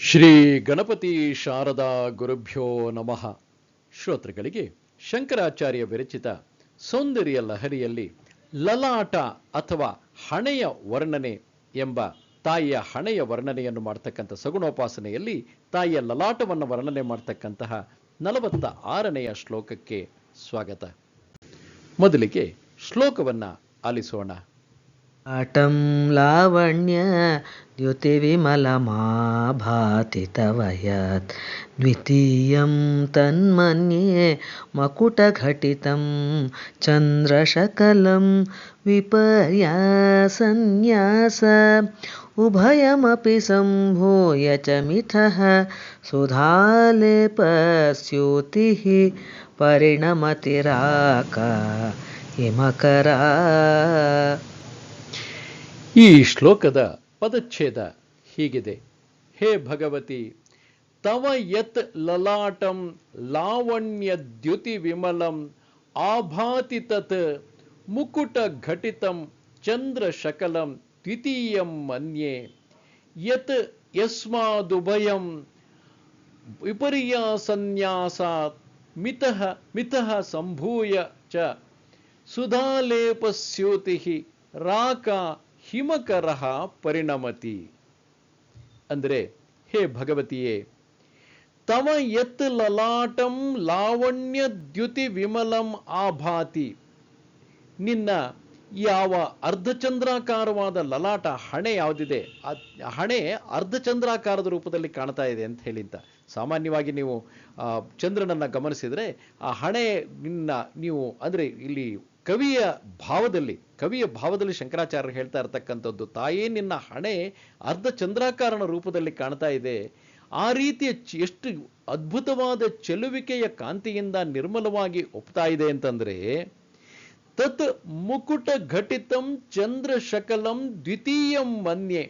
ಶ್ರೀ ಗಣಪತಿ ಶಾರದಾ ಗುರುಭ್ಯೋ ನಮಃ. ಶ್ರೋತೃಗಳಿಗೆ ಶಂಕರಾಚಾರ್ಯ ವಿರಚಿತ ಸೌಂದರ್ಯ ಲಹರಿಯಲ್ಲಿ ಲಲಾಟ ಅಥವಾ ಹಣೆಯ ವರ್ಣನೆ ಎಂಬ ತಾಯಿಯ ಹಣೆಯ ವರ್ಣನೆಯನ್ನು ಮಾಡ್ತಕ್ಕಂಥ ಸಗುಣೋಪಾಸನೆಯಲ್ಲಿ ತಾಯಿಯ ಲಲಾಟವನ್ನು ವರ್ಣನೆ ಮಾಡ್ತಕ್ಕಂತಹ ನಲವತ್ತ ಆರನೆಯ ಶ್ಲೋಕಕ್ಕೆ ಸ್ವಾಗತ. ಮೊದಲಿಗೆ ಶ್ಲೋಕವನ್ನು ಆಲಿಸೋಣ. हठं लावण्यद्युतिविमलमा भाति तव यत् द्वितीयं तन्मन्ये मकुटघटितं, चन्द्रशकलं विपर्यासन्यास। उभयमपि सम्भूय च मिथः सुधालेपस्युतिः परिणमतिराका, हिमकरा। ಈ ಶ್ಲೋಕದ ಪದಚ್ಛೇದ ಹೀಗಿದೆ. ಹೇ ಭಗವತಿ, ತವ ಯತ್ ಲಲಾಟಂ ಲಾವಣ್ಯ ದ್ಯುತಿ ವಿಮಲಂ ಆಭಾತಿ ತತ್ ಮುಕುಟ ಘಟಿತಂ ಚಂದ್ರ ಶಕಲಂ ದ್ವಿತೀಯಂ ಮನ್ಯೆ. ಯತ್ ಯಸ್ಮಾದುಭಯಂ ವಿಪರ್ಯಾಸನ್ಯಾಸಾತ್ ಮಿತಃ ಮಿತಃ ಸಂಭೂಯ ಚ ಸುಧಾಲೇಪಸ್ಯೂತಿ ರಾಕ ಹಿಮಕರಃ ಪರಿಣಮತಿ. ಅಂದರೆ, ಹೇ ಭಗವತಿಯೇ, ತವ ಯತ್ ಲಲಾಟಂ ಲಾವಣ್ಯ ದ್ಯುತಿ ವಿಮಲಂ ಆಭಾತಿ. ನಿನ್ನ ಯಾವ ಅರ್ಧಚಂದ್ರಾಕಾರವಾದ ಲಲಾಟ ಹಣೆ ಯಾವುದಿದೆ, ಆ ಹಣೆ ಅರ್ಧಚಂದ್ರಾಕಾರದ ರೂಪದಲ್ಲಿ ಕಾಣ್ತಾ ಇದೆ ಅಂತ ಹೇಳಿದ್ದ ಸಾಮಾನ್ಯವಾಗಿ ನೀವು ಚಂದ್ರನನ್ನು ಗಮನಿಸಿದ್ರೆ ಆ ಹಣೆ ನಿನ್ನ ನೀವು, ಅಂದರೆ ಇಲ್ಲಿ ಕವಿಯ ಭಾವದಲ್ಲಿ ಕವಿಯ ಭಾವದಲ್ಲಿ ಶಂಕರಾಚಾರ್ಯರು ಹೇಳ್ತಾ ಇರತಕ್ಕಂಥದ್ದು, ತಾಯೇ, ನಿನ್ನ ಹಣೆ ಅರ್ಧ ಚಂದ್ರಾಕಾರನ ರೂಪದಲ್ಲಿ ಕಾಣ್ತಾ ಇದೆ. ಆ ರೀತಿಯ ಎಷ್ಟು ಅದ್ಭುತವಾದ ಚೆಲುವಿಕೆಯ ಕಾಂತಿಯಿಂದ ನಿರ್ಮಲವಾಗಿ ಒಪ್ತಾ ಇದೆ ಅಂತಂದ್ರೆ, ತತ್ ಮುಕುಟ ಘಟಿತಂ ಚಂದ್ರ ಶಕಲಂ ದ್ವಿತೀಯಂ ಮನ್ಯೆ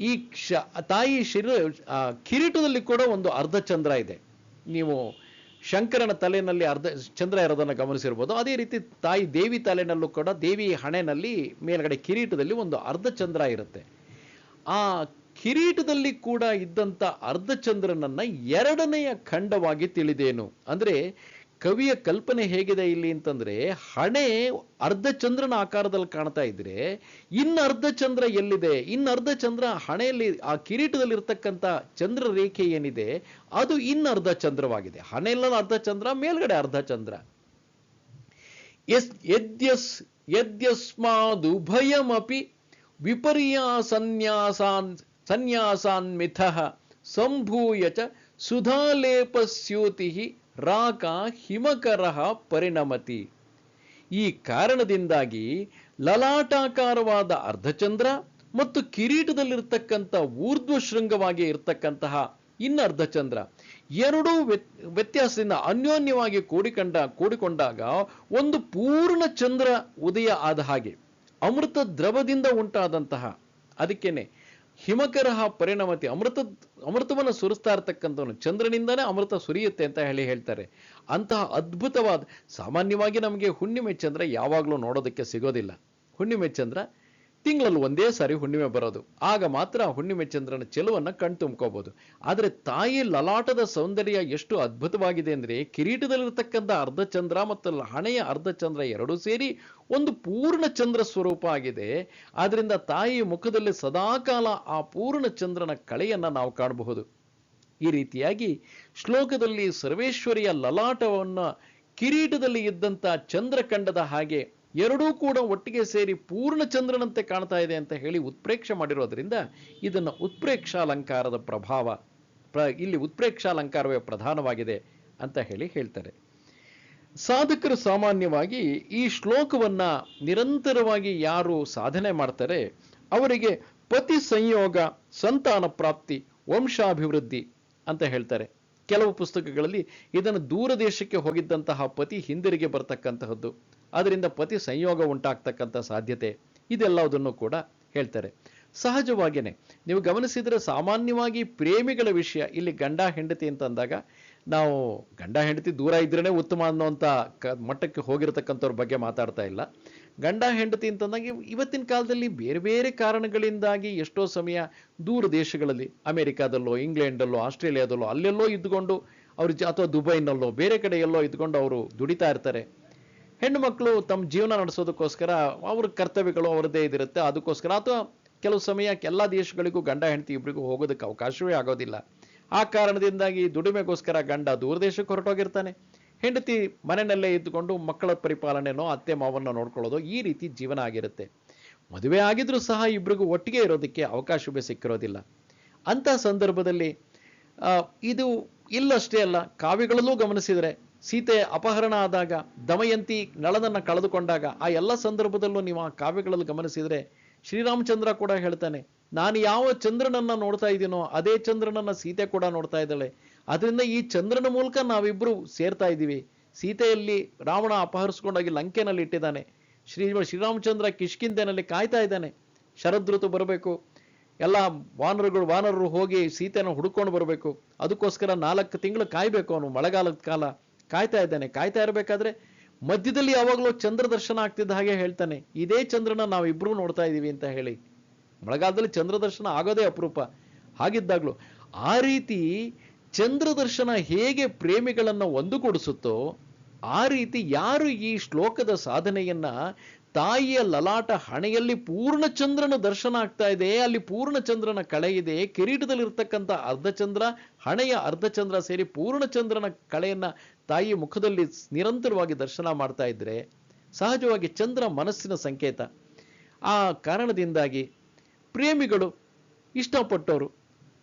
ಈ ಕ್ಷ, ತಾಯಿ ಶಿರ ಕಿರೀಟದಲ್ಲಿ ಕೂಡ ಒಂದು ಅರ್ಧ ಚಂದ್ರ ಇದೆ. ನೀವು ಶಂಕರನ ತಲೆಯಲ್ಲಿ ಅರ್ಧ, ಚಂದ್ರ ಇರೋದನ್ನು ಗಮನಿಸಿರ್ಬೋದು. ಅದೇ ರೀತಿ ತಾಯಿ ದೇವಿ ತಲೆನಲ್ಲೂ ಕೂಡ ದೇವಿ ಹಣೆಯಲ್ಲಿ ಮೇಲ್ಗಡೆ ಕಿರೀಟದಲ್ಲಿ ಒಂದು ಅರ್ಧ ಚಂದ್ರ ಇರುತ್ತೆ. ಆ ಕಿರೀಟದಲ್ಲಿ ಕೂಡ ಇದ್ದಂಥ ಅರ್ಧ ಚಂದ್ರನನ್ನ ಎರಡನೆಯ ಖಂಡವಾಗಿ ತಿಳಿದೇನು? ಅಂದ್ರೆ ಕವಿಯ ಕಲ್ಪನೆ ಹೇಗಿದೆ ಇಲ್ಲಿ ಅಂತಂದ್ರೆ, ಹಣೆ ಅರ್ಧ ಚಂದ್ರನ ಆಕಾರದಲ್ಲಿ ಕಾಣ್ತಾ ಇದ್ರೆ ಇನ್ನು ಅರ್ಧ ಚಂದ್ರ ಎಲ್ಲಿದೆ? ಇನ್ನು ಅರ್ಧ ಚಂದ್ರ ಹಣೆಯಲ್ಲಿ, ಆ ಕಿರೀಟದಲ್ಲಿ ಇರ್ತಕ್ಕಂಥ ಚಂದ್ರ ರೇಖೆ ಏನಿದೆ, ಅದು ಇನ್ನು ಅರ್ಧ ಚಂದ್ರವಾಗಿದೆ ಹಣೆಯಲ್ಲ ಅರ್ಧ ಚಂದ್ರ ಮೇಲ್ಗಡೆ ಅರ್ಧ ಚಂದ್ರ ಎಸ್ ಯದ್ಯಸ್ ಯದ್ಯಸ್ಮಾದುಭಯಮಪಿ ವಿಪರ್ಯಾಸನ್ಯಾಸಾನ್, ಸನ್ಯಾಸಾನ್ಮಿಥಃ ಸಂಭೂಯ ಚ ಸುಧಾಲೇಪಸ್ಯೂತಿ ರಾಕ ಹಿಮಕರಹ ಪರಿಣಮತಿ. ಈ ಕಾರಣದಿಂದಾಗಿ ಲಲಾಟಾಕಾರವಾದ ಅರ್ಧಚಂದ್ರ ಮತ್ತು ಕಿರೀಟದಲ್ಲಿರ್ತಕ್ಕಂಥ ಊರ್ಧ್ವ ಶೃಂಗವಾಗಿ ಇರತಕ್ಕಂತಹ ಇನ್ನು ಅರ್ಧಚಂದ್ರ ಎರಡೂ ವ್ಯತ್- ವ್ಯತ್ಯಾಸದಿಂದ ಅನ್ಯೋನ್ಯವಾಗಿ ಕೂಡಿಕೊಂಡ, ಕೂಡಿಕೊಂಡಾಗ ಒಂದು ಪೂರ್ಣ ಚಂದ್ರ ಉದಯ ಆದ ಹಾಗೆ ಅಮೃತ ದ್ರವದಿಂದ ಉಂಟಾದಂತಹ. ಅದಕ್ಕೇನೆ ಹಿಮಕರಹ ಪರಿಣಮತಿ ಅಮೃತ, ಅಮೃತವನ್ನು ಸುರಿಸ್ತಾ ಇರ್ತಕ್ಕಂಥವನು ಚಂದ್ರನಿಂದನೇ ಅಮೃತ ಸುರಿಯುತ್ತೆ ಅಂತ ಹೇಳಿ ಹೇಳ್ತಾರೆ. ಅಂತಹ ಅದ್ಭುತವಾದ, ಸಾಮಾನ್ಯವಾಗಿ ನಮಗೆ ಹುಣ್ಣಿಮೆ ಚಂದ್ರ ಯಾವಾಗಲೂ ನೋಡೋದಕ್ಕೆ ಸಿಗೋದಿಲ್ಲ. ಹುಣ್ಣಿಮೆ ಚಂದ್ರ ತಿಂಗಳಲ್ಲಿ ಒಂದೇ ಸಾರಿ ಹುಣ್ಣಿಮೆ ಬರೋದು. ಆಗ ಮಾತ್ರ ಹುಣ್ಣಿಮೆ ಚಂದ್ರನ ಚೆಲುವನ್ನ ಕಣ್ತುಂಬ್ಕೋಬಹುದು ಆದರೆ ತಾಯಿ ಲಲಾಟದ ಸೌಂದರ್ಯ ಎಷ್ಟು ಅದ್ಭುತವಾಗಿದೆ ಅಂದ್ರೆ ಕಿರೀಟದಲ್ಲಿರ್ತಕ್ಕಂಥ ಅರ್ಧಚಂದ್ರ ಮತ್ತು ಹಣೆಯ ಅರ್ಧಚಂದ್ರ ಎರಡೂ ಸೇರಿ ಒಂದು ಪೂರ್ಣ ಚಂದ್ರ ಸ್ವರೂಪ ಆಗಿದೆ. ಆದ್ದರಿಂದ ತಾಯಿಯ ಮುಖದಲ್ಲಿ ಸದಾಕಾಲ ಆ ಪೂರ್ಣ ಚಂದ್ರನ ಕಳೆಯನ್ನು ನಾವು ಕಾಣಬಹುದು. ಈ ರೀತಿಯಾಗಿ ಶ್ಲೋಕದಲ್ಲಿ ಸರ್ವೇಶ್ವರಿಯ ಲಲಾಟವನ್ನ ಕಿರೀಟದಲ್ಲಿ ಇದ್ದಂತ ಚಂದ್ರಖಂಡದ ಹಾಗೆ ಎರಡೂ ಕೂಡ ಒಟ್ಟಿಗೆ ಸೇರಿ ಪೂರ್ಣ ಚಂದ್ರನಂತೆ ಕಾಣ್ತಾ ಇದೆ ಅಂತ ಹೇಳಿ ಉತ್ಪ್ರೇಕ್ಷೆ ಮಾಡಿರೋದ್ರಿಂದ ಇದನ್ನು ಉತ್ಪ್ರೇಕ್ಷಾಲಂಕಾರದ ಪ್ರಭಾವ, ಪ್ರ, ಇಲ್ಲಿ ಉತ್ಪ್ರೇಕ್ಷಾಲಂಕಾರವೇ ಪ್ರಧಾನವಾಗಿದೆ ಅಂತ ಹೇಳಿ ಹೇಳ್ತಾರೆ. ಸಾಧಕರು ಸಾಮಾನ್ಯವಾಗಿ ಈ ಶ್ಲೋಕವನ್ನ ನಿರಂತರವಾಗಿ ಯಾರು ಸಾಧನೆ ಮಾಡ್ತಾರೆ, ಅವರಿಗೆ ಪತಿ ಸಂಯೋಗ, ಸಂತಾನ ಪ್ರಾಪ್ತಿ, ವಂಶಾಭಿವೃದ್ಧಿ ಅಂತ ಹೇಳ್ತಾರೆ. ಕೆಲವು ಪುಸ್ತಕಗಳಲ್ಲಿ ಇದನ್ನು ದೂರ ದೇಶಕ್ಕೆ ಹೋಗಿದ್ದಂತಹ ಪತಿ ಹಿಂದಿರುಗಿ ಬರ್ತಕ್ಕಂತಹದ್ದು. ಅದರಿಂದ ಪತಿ ಸಂಯೋಗ ಉಂಟಾಗ್ತಕ್ಕಂಥ ಸಾಧ್ಯತೆ ಇದೆಲ್ಲದನ್ನು ಕೂಡ ಹೇಳ್ತಾರೆ. ಸಹಜವಾಗಿಯೇ ನೀವು ಗಮನಿಸಿದರೆ ಸಾಮಾನ್ಯವಾಗಿ ಪ್ರೇಮಿಗಳ ವಿಷಯ, ಇಲ್ಲಿ ಗಂಡ ಹೆಂಡತಿ ಅಂತ ಅಂದಾಗ ನಾವು ಗಂಡ ಹೆಂಡತಿ ದೂರ ಇದ್ರೇ ಉತ್ತಮ ಅನ್ನುವಂಥ ಕ ಮಟ್ಟಕ್ಕೆ ಹೋಗಿರತಕ್ಕಂಥವ್ರ ಬಗ್ಗೆ ಮಾತಾಡ್ತಾ ಇಲ್ಲ. ಗಂಡ ಹೆಂಡತಿ ಅಂತಂದಾಗ ಇವತ್ತಿನ ಕಾಲದಲ್ಲಿ ಬೇರೆ ಬೇರೆ ಕಾರಣಗಳಿಂದಾಗಿ ಎಷ್ಟೋ ಸಮಯ ದೂರ ದೇಶಗಳಲ್ಲಿ, ಅಮೇರಿಕಾದಲ್ಲೋ, ಇಂಗ್ಲೆಂಡಲ್ಲೋ, ಆಸ್ಟ್ರೇಲಿಯಾದಲ್ಲೋ, ಅಲ್ಲೆಲ್ಲೋ ಇದ್ದುಕೊಂಡು ಅವ್ರ ಅಥವಾ ದುಬೈನಲ್ಲೋ, ಬೇರೆ ಕಡೆ ಎಲ್ಲೋ ಇದ್ಕೊಂಡು ಅವರು ದುಡಿತಾ ಇರ್ತಾರೆ. ಹೆಣ್ಣು ಮಕ್ಕಳು ತಮ್ಮ ಜೀವನ ನಡೆಸೋದಕ್ಕೋಸ್ಕರ ಅವ್ರ ಕರ್ತವ್ಯಗಳು ಅವರದೇ ಇದಿರುತ್ತೆ. ಅದಕ್ಕೋಸ್ಕರ ಅಥವಾ ಕೆಲವು ಸಮಯ ಎಲ್ಲ ದೇಶಗಳಿಗೂ ಗಂಡ, ಹೆಂಡತಿ ಇಬ್ಬರಿಗೂ ಹೋಗೋದಕ್ಕೆ ಅವಕಾಶವೇ ಆಗೋದಿಲ್ಲ. ಆ ಕಾರಣದಿಂದಾಗಿ ದುಡಿಮೆಗೋಸ್ಕರ ಗಂಡ ದೂರ ದೇಶಕ್ಕೆ ಹೊರಟೋಗಿರ್ತಾನೆ. ಹೆಂಡತಿ ಮನೆಯಲ್ಲೇ ಇದ್ದುಕೊಂಡು ಮಕ್ಕಳ ಪರಿಪಾಲನೆನೋ ಅತ್ತೆ ಮಾವನ್ನ ನೋಡ್ಕೊಳ್ಳೋದು ಈ ರೀತಿ ಜೀವನ ಆಗಿರುತ್ತೆ. ಮದುವೆ ಆಗಿದ್ರೂ ಸಹ ಇಬ್ಬರಿಗೂ ಒಟ್ಟಿಗೆ ಇರೋದಕ್ಕೆ ಅವಕಾಶವೇ ಸಿಕ್ಕಿರೋದಿಲ್ಲ. ಅಂಥ ಸಂದರ್ಭದಲ್ಲಿ ಇದು ಇಲ್ಲಷ್ಟೇ ಅಲ್ಲ, ಕಾವ್ಯಗಳಲ್ಲೂ ಗಮನಿಸಿದರೆ ಸೀತೆ ಅಪಹರಣ ಆದಾಗ, ದಮಯಂತಿ ನಳನನ್ನು ಕಳೆದುಕೊಂಡಾಗ, ಆ ಎಲ್ಲ ಸಂದರ್ಭದಲ್ಲೂ ನೀವು ಆ ಕಾವ್ಯಗಳಲ್ಲಿ ಗಮನಿಸಿದರೆ, ಶ್ರೀರಾಮಚಂದ್ರ ಕೂಡ ಹೇಳ್ತಾನೆ, ನಾನು ಯಾವ ಚಂದ್ರನನ್ನ ನೋಡ್ತಾ ಇದ್ದೀನೋ ಅದೇ ಚಂದ್ರನನ್ನ ಸೀತೆ ಕೂಡ ನೋಡ್ತಾ ಇದ್ದಾಳೆ. ಅದರಿಂದ ಈ ಚಂದ್ರನ ಮೂಲಕ ನಾವಿಬ್ರು ಸೇರ್ತಾ ಇದ್ದೀವಿ. ಸೀತೆಯಲ್ಲಿ ರಾವಣ ಅಪಹರಿಸ್ಕೊಂಡೋಗಿ ಲಂಕೆನಲ್ಲಿ ಇಟ್ಟಿದ್ದಾನೆ. ಶ್ರೀ, ಶ್ರೀರಾಮಚಂದ್ರ ಕಿಷ್ಕಿಂದೆನಲ್ಲಿ ಕಾಯ್ತಾ ಇದ್ದಾನೆ. ಶರದೃತು ಬರಬೇಕು. ಎಲ್ಲ ವಾನರಗಳು, ವಾನರರು ಹೋಗಿ ಸೀತೆಯನ್ನು ಹುಡುಕೊಂಡು ಬರಬೇಕು. ಅದಕ್ಕೋಸ್ಕರ ನಾಲ್ಕು ತಿಂಗಳು ಕಾಯ್ಬೇಕು ಅವನು ಮಳೆಗಾಲದ ಕಾಲ. ಕಾಯ್ತಾ ಇದ್ದಾನೆ. ಕಾಯ್ತಾ ಇರಬೇಕಾದ್ರೆ ಮಧ್ಯದಲ್ಲಿ ಯಾವಾಗಲೂ ಚಂದ್ರ ದರ್ಶನ ಆಗ್ತಿದ್ದ ಹಾಗೆ ಹೇಳ್ತಾನೆ. ಇದೇ ಚಂದ್ರನ ನಾವಿಬ್ರು ನೋಡ್ತಾ ಇದ್ದೀವಿ ಅಂತ ಹೇಳಿ. ಮಳೆಗಾಲದಲ್ಲಿ ಚಂದ್ರ ದರ್ಶನ ಆಗೋದೇ ಅಪರೂಪ. ಹಾಗಿದ್ದಾಗ್ಲೂ ಆ ರೀತಿ ಚಂದ್ರ ದರ್ಶನ ಹೇಗೆ ಪ್ರೇಮಿಗಳನ್ನ ಒಂದುಗೂಡಿಸುತ್ತೋ, ಆ ರೀತಿ ಯಾರು ಈ ಶ್ಲೋಕದ ಸಾಧನೆಯನ್ನ ತಾಯಿಯ ಲಲಾಟ ಹಣೆಯಲ್ಲಿ ಪೂರ್ಣ ಚಂದ್ರನ ದರ್ಶನ ಆಗ್ತಾ ಇದೆ, ಅಲ್ಲಿ ಪೂರ್ಣ ಚಂದ್ರನ ಕಳೆ ಇದೆ, ಕಿರೀಟದಲ್ಲಿರ್ತಕ್ಕಂಥ ಅರ್ಧಚಂದ್ರ, ಹಣೆಯ ಅರ್ಧಚಂದ್ರ ಸೇರಿ ಪೂರ್ಣ ಚಂದ್ರನ ಕಳೆಯನ್ನ ತಾಯಿಯ ಮುಖದಲ್ಲಿ ನಿರಂತರವಾಗಿ ದರ್ಶನ ಮಾಡ್ತಾ ಇದ್ದರೆ ಸಹಜವಾಗಿ ಚಂದ್ರ ಮನಸ್ಸಿನ ಸಂಕೇತ. ಆ ಕಾರಣದಿಂದಾಗಿ ಪ್ರೇಮಿಗಳು ಇಷ್ಟಪಟ್ಟವರು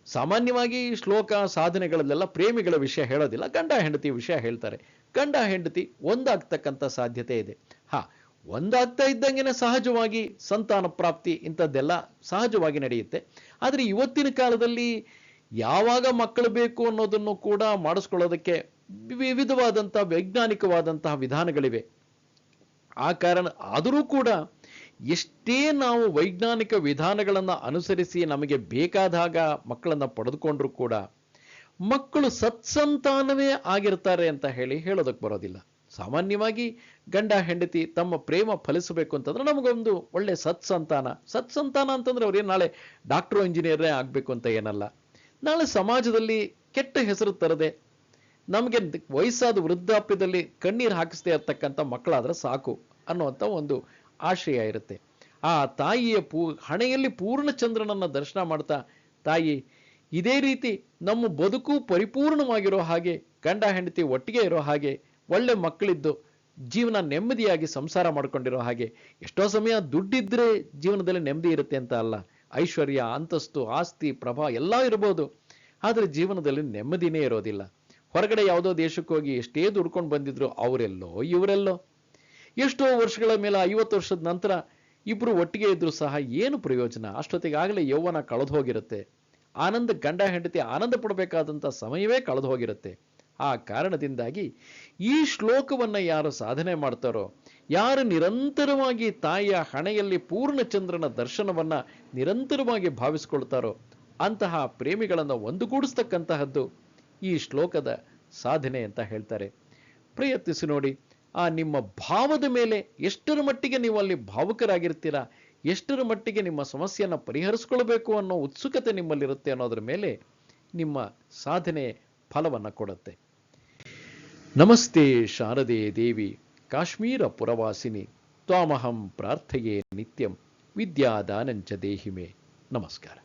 ಸಾಮಾನ್ಯವಾಗಿ ಶ್ಲೋಕ ಸಾಧನೆಗಳಲ್ಲೆಲ್ಲ ಪ್ರೇಮಿಗಳ ವಿಷಯ ಹೇಳೋದಿಲ್ಲ, ಗಂಡ ಹೆಂಡತಿ ವಿಷಯ ಹೇಳ್ತಾರೆ. ಗಂಡ ಹೆಂಡತಿ ಒಂದಾಗ್ತಕ್ಕಂಥ ಸಾಧ್ಯತೆ ಇದೆ. ಹಾ, ಒಂದಾಗ್ತಾ ಇದ್ದಂಗೆನೆ ಸಹಜವಾಗಿ ಸಂತಾನ ಪ್ರಾಪ್ತಿ ಇಂಥದ್ದೆಲ್ಲ ಸಹಜವಾಗಿ ನಡೆಯುತ್ತೆ. ಆದರೆ ಇವತ್ತಿನ ಕಾಲದಲ್ಲಿ ಯಾವಾಗ ಮಕ್ಕಳು ಬೇಕು ಅನ್ನೋದನ್ನು ಕೂಡ ಮಾಡಿಸ್ಕೊಳ್ಳೋದಕ್ಕೆ ವಿವಿಧವಾದಂತಹ ವೈಜ್ಞಾನಿಕವಾದಂತಹ ವಿಧಾನಗಳಿವೆ. ಆ ಕಾರಣ ಆದರೂ ಕೂಡ ಎಷ್ಟೇ ನಾವು ವೈಜ್ಞಾನಿಕ ವಿಧಾನಗಳನ್ನು ಅನುಸರಿಸಿ ನಮಗೆ ಬೇಕಾದಾಗ ಮಕ್ಕಳನ್ನ ಪಡೆದುಕೊಂಡ್ರೂ ಕೂಡ ಮಕ್ಕಳು ಸತ್ಸಂತಾನವೇ ಆಗಿರ್ತಾರೆ ಅಂತ ಹೇಳಿ ಹೇಳೋದಕ್ಕೆ ಬರೋದಿಲ್ಲ. ಸಾಮಾನ್ಯವಾಗಿ ಗಂಡ, ಹೆಂಡತಿ ತಮ್ಮ ಪ್ರೇಮ ಫಲಿಸಬೇಕು ಅಂತಂದ್ರೆ ನಮಗೊಂದು ಒಳ್ಳೆ ಸತ್ಸಂತಾನ. ಸತ್ಸಂತಾನ ಅಂತಂದ್ರೆ ಅವ್ರೇನು ನಾಳೆ ಡಾಕ್ಟ್ರು ಇಂಜಿನಿಯರೇ ಆಗಬೇಕು ಅಂತ ಏನಲ್ಲ. ನಾಳೆ ಸಮಾಜದಲ್ಲಿ ಕೆಟ್ಟ ಹೆಸರು ತರದೆ ನಮಗೆ ವಯಸ್ಸಾದ ವೃದ್ಧಾಪ್ಯದಲ್ಲಿ ಕಣ್ಣೀರು ಹಾಕಿಸದೇ ಇರ್ತಕ್ಕಂಥ ಮಕ್ಕಳಾದ್ರೆ ಸಾಕು ಅನ್ನುವಂಥ ಒಂದು ಆಶಯ ಇರುತ್ತೆ. ಆ ತಾಯಿಯ ಪೂ, ಹಣೆಯಲ್ಲಿ ಪೂರ್ಣ ಚಂದ್ರನನ್ನ ದರ್ಶನ ಮಾಡ್ತಾ ತಾಯಿ, ಇದೇ ರೀತಿ ನಮ್ಮ ಬದುಕು ಪರಿಪೂರ್ಣವಾಗಿರೋ ಹಾಗೆ, ಗಂಡ, ಹೆಂಡತಿ ಒಟ್ಟಿಗೆ ಇರೋ ಹಾಗೆ, ಒಳ್ಳೆ ಮಕ್ಕಳಿದ್ದು ಜೀವನ ನೆಮ್ಮದಿಯಾಗಿ ಸಂಸಾರ ಮಾಡ್ಕೊಂಡಿರೋ ಹಾಗೆ, ಎಷ್ಟೋ ಸಮಯ ದುಡ್ಡಿದ್ರೆ ಜೀವನದಲ್ಲಿ ನೆಮ್ಮದಿ ಇರುತ್ತೆ ಅಂತ ಅಲ್ಲ. ಐಶ್ವರ್ಯ, ಅಂತಸ್ತು, ಆಸ್ತಿ, ಪ್ರಭಾ ಎಲ್ಲ ಇರ್ಬೋದು. ಆದರೆ ಜೀವನದಲ್ಲಿ ನೆಮ್ಮದಿನೇ ಇರೋದಿಲ್ಲ. ಹೊರಗಡೆ ಯಾವುದೋ ದೇಶಕ್ಕೆ ಹೋಗಿ ಎಷ್ಟೇ ದುಡ್ಕೊಂಡು ಬಂದಿದ್ರು ಅವರೆಲ್ಲೋ ಇವರೆಲ್ಲೋ. ಎಷ್ಟೋ ವರ್ಷಗಳ ಮೇಲೆ ಐವತ್ತು ವರ್ಷದ ನಂತರ ಇಬ್ಬರು ಒಟ್ಟಿಗೆ ಇದ್ರು ಸಹ ಏನು ಪ್ರಯೋಜನ? ಅಷ್ಟೊತ್ತಿಗಾಗಲೇ ಯೌವನ ಕಳೆದು ಹೋಗಿರುತ್ತೆ. ಆನಂದ ಗಂಡ ಹೆಂಡತಿ ಆನಂದ ಪಡಬೇಕಾದಂಥ ಸಮಯವೇ ಕಳೆದು ಹೋಗಿರುತ್ತೆ. ಆ ಕಾರಣದಿಂದಾಗಿ ಈ ಶ್ಲೋಕವನ್ನ ಯಾರು ಸಾಧನೆ ಮಾಡ್ತಾರೋ, ಯಾರು ನಿರಂತರವಾಗಿ ತಾಯಿಯ ಹಣೆಯಲ್ಲಿ ಪೂರ್ಣ ಚಂದ್ರನ ದರ್ಶನವನ್ನ ನಿರಂತರವಾಗಿ ಭಾವಿಸ್ಕೊಳ್ತಾರೋ, ಅಂತಹ ಪ್ರೇಮಿಗಳನ್ನು ಒಂದುಗೂಡಿಸ್ತಕ್ಕಂತಹದ್ದು ಈ ಶ್ಲೋಕದ ಸಾಧನೆ ಅಂತ ಹೇಳ್ತಾರೆ. ಪ್ರಯತ್ನಿಸಿ ನೋಡಿ, ಆ ನಿಮ್ಮ ಭಾವದ ಮೇಲೆ ಎಷ್ಟರ ಮಟ್ಟಿಗೆ ನೀವು ಅಲ್ಲಿ ಭಾವುಕರಾಗಿರ್ತೀರಾ, ಎಷ್ಟರ ಮಟ್ಟಿಗೆ ನಿಮ್ಮ ಸಮಸ್ಯೆಯನ್ನು ಪರಿಹರಿಸ್ಕೊಳ್ಬೇಕು ಅನ್ನೋ ಉತ್ಸುಕತೆ ನಿಮ್ಮಲ್ಲಿರುತ್ತೆ ಅನ್ನೋದ್ರ ಮೇಲೆ ನಿಮ್ಮ ಸಾಧನೆ ಫಲವನ್ನು ಕೊಡುತ್ತೆ. ನಮಸ್ತೆ ಶಾರದೆ ದೇವಿ, ಕಾಶ್ಮೀರ ಪುರವಾಸಿನಿ, ತ್ವಾಮಹಂ ಪ್ರಾರ್ಥೆಯೇ ನಿತ್ಯಂ, ವಿದ್ಯಾದಾನಂಚ ದೇಹಿಮೆ. ನಮಸ್ಕಾರ.